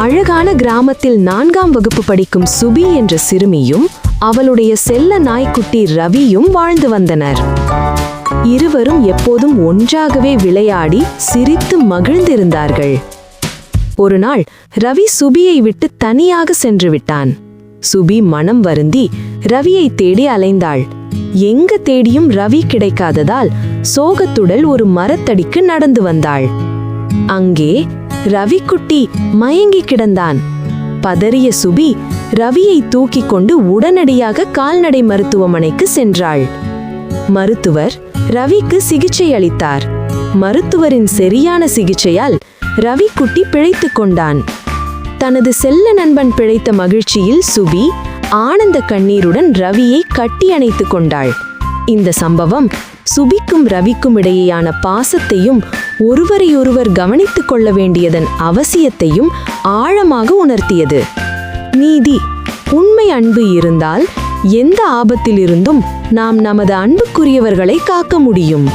அழகான கிராமத்தில் நான்காம் வகுப்பு படிக்கும் சுபி என்ற சிறுமியும் அவளுடைய செல்ல நாய்க்குட்டி ரவியும் வாழ்ந்து வந்தனர். இருவரும் எப்போதும் ஒன்றாகவே விளையாடி சிரித்து மகிழ்ந்திருந்தார்கள். ஒரு நாள் ரவி சுபியை விட்டு தனியாக சென்று விட்டான். சுபி மனம் வருந்தி ரவியை தேடி அலைந்தாள். எங்க தேடியும் ரவி கிடைக்காததால் சோகத்துடல் ஒரு மரத்தடிக்கு நடந்து வந்தாள். அங்கே ரவிக்குட்டி மயங்கி கிடந்தான். பதறிய சுபி ரவியை தூக்கிக் கொண்டு உடனடியாக கால்நடை மருத்துவமனைக்கு சென்றாள். மருத்துவர் ரவிக்கு சிகிச்சை அளித்தார். மருத்துவரின் சரியான சிகிச்சையால் ரவிக்குட்டி பிழைத்துக் கொண்டான். தனது செல்ல நண்பன் பிழைத்த மகிழ்ச்சியில் சுபி ஆனந்த கண்ணீருடன் ரவியை கட்டி அணைத்துக் கொண்டாள். இந்த சம்பவம் சுபிக்கும் ரவிக்கும் இடையேயான பாசத்தையும் ஒருவரையொருவர் கவனித்துக் கொள்ள வேண்டியதன் அவசியத்தையும் ஆழமாக உணர்த்தியது. நீதி உண்மை அன்பு இருந்தால் எந்த ஆபத்திலிருந்தும் நாம் நமது அன்புக்குரியவர்களை காக்க முடியும்.